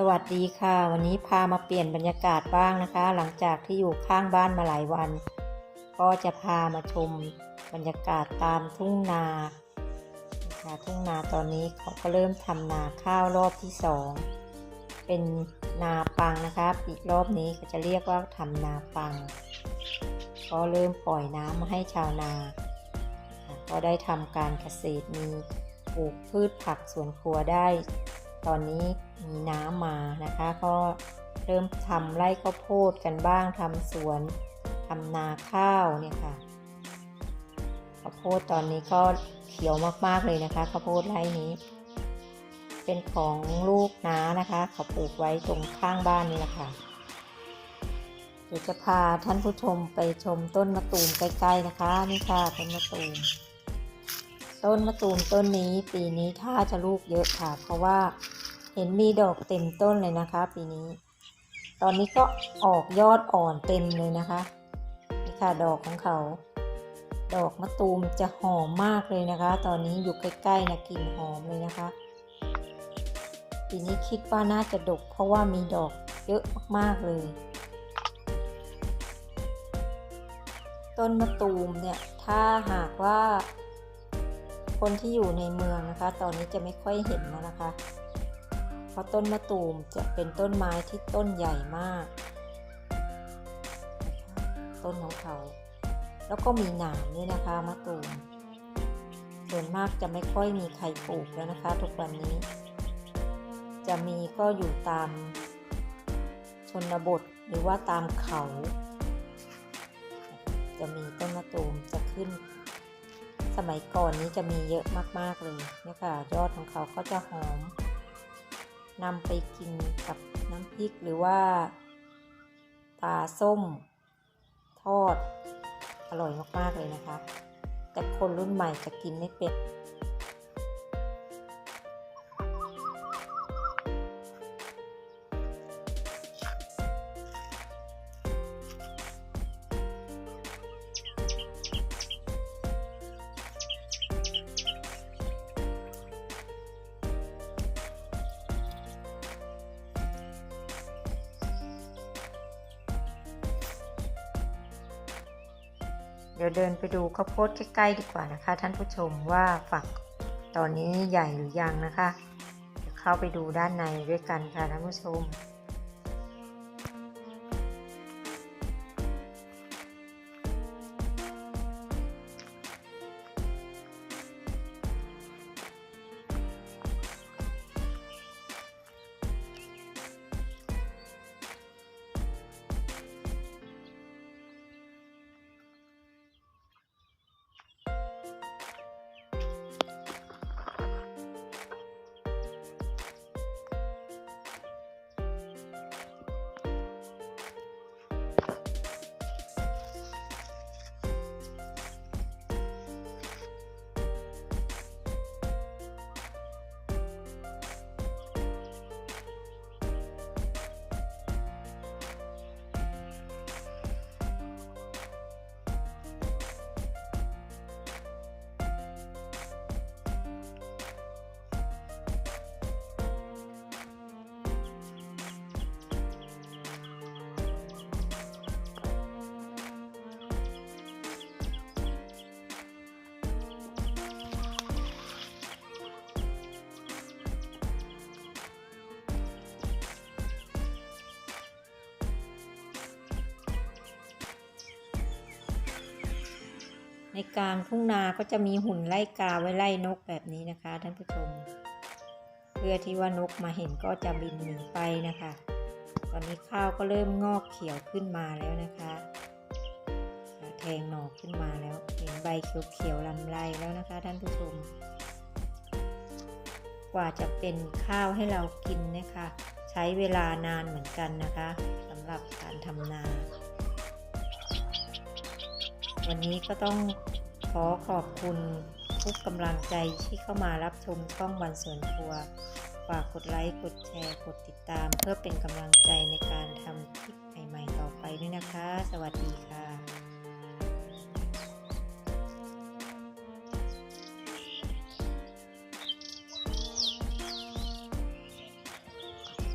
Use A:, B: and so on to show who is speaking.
A: สวัสดีค่ะ วันนี้พามาเปลี่ยนบรรยากาศบ้างนะคะ หลังจากที่อยู่ข้างบ้านมาหลายวัน ก็จะพามาชมบรรยากาศตามทุ่งนาค่ะทุ่งนาตอนนี้เขาก็เริ่มทำนาข้าวรอบที่สองเป็นนาปังนะคะอีกรอบนี้ก็จะเรียกว่าทำนาปัง ก็เริ่มปล่อยน้ำมาให้ชาวนา ก็ได้ทำการเกษตรมีปลูกพืชผักสวนครัวได้ ตอนนี้มีน้ำมานะคะ ก็เริ่มทำไร่ข้าวโพดกันบ้างทำสวนทำนาข้าวเนี่ยค่ะข้าวโพดตอนนี้ก็เขียวมากๆเลยนะคะข้าวโพดไร่นี้ เป็นของลูกน้านะคะเขาปลูกไว้ตรงข้างบ้านนี่แหละค่ะเดี๋ยวจะพาท่านผู้ชมไปชมต้นมะตูมใกล้ๆนะคะ นี่ค่ะต้นมะตูม ต้นมะตูมต้นนี้ปีนี้ถ้าจะลูกเยอะค่ะ เพราะว่าเห็นมีดอกเต็มต้นเลยนะคะ ปีนี้ ตอนนี้ก็ออกยอดอ่อนเต็มเลยนะคะนี่ค่ะดอกของเขา ดอกมะตูมจะหอมมากเลยนะคะ ตอนนี้อยู่ใกล้ๆนะกลิ่นหอมเลยนะคะ ปีนี้คิดว่าน่าจะดก เพราะว่ามีดอกเยอะมากๆเลย ต้นมะตูมเนี่ยถ้าหากว่า คนที่อยู่ในเมืองนะคะ ตอนนี้จะไม่ค่อยเห็นแล้วนะคะ เพราะต้นมะตูมจะเป็นต้นไม้ที่ต้นใหญ่มาก ต้นของเขา แล้วก็มีหนามด้วยนะคะมะตูมส่วนมากจะไม่ค่อยมีใครปลูกแล้วนะคะ ทุกวันนี้ จะมีก็อยู่ตามชนบทหรือว่าตามเขา จะมีต้นมะตูมจะขึ้น สมัยก่อนนี้จะมีเยอะมากๆเลยเนี่ยค่ะยอดของเขาก็จะหอมนำไปกินกับน้ำพริกหรือว่าปลาส้ม ทอด อร่อยมากๆเลยนะคะ แต่คนรุ่นใหม่จะกินไม่เป็น เดี๋ยวเดินไปดูข้าวโพดใกล้ๆดีกว่านะคะ ท่านผู้ชมว่าฝักตอนนี้ใหญ่หรือยังนะคะเดี๋ยวเข้าไปดูด้านในด้วยกันค่ะท่านผู้ชม ในกลางทุ่งนาก็จะมีหุ่นไล่กาไว้ไล่นกแบบนี้นะคะท่านผู้ชม เพื่อที่ว่านกมาเห็นก็จะบินหนีไปนะคะ ตอนนี้ข้าวก็เริ่มงอกเขียวขึ้นมาแล้วนะคะแทงหน่อขึ้นมาแล้วเห็นใบเขียวๆลำไรแล้วนะคะ ท่านผู้ชม กว่าจะเป็นข้าวให้เรากินนะคะ ใช้เวลานานเหมือนกันนะคะสำหรับการทำนา วันนี้ก็ต้องขอขอบคุณทุกกำลังใจที่เข้ามารับชมช่องวันสวนครัว ฝากกดไลค์ กดแชร์ กดติดตาม เพื่อเป็นกำลังใจในการทำคลิปใหม่ ๆ ต่อไปด้วยนะคะ สวัสดีค่ะ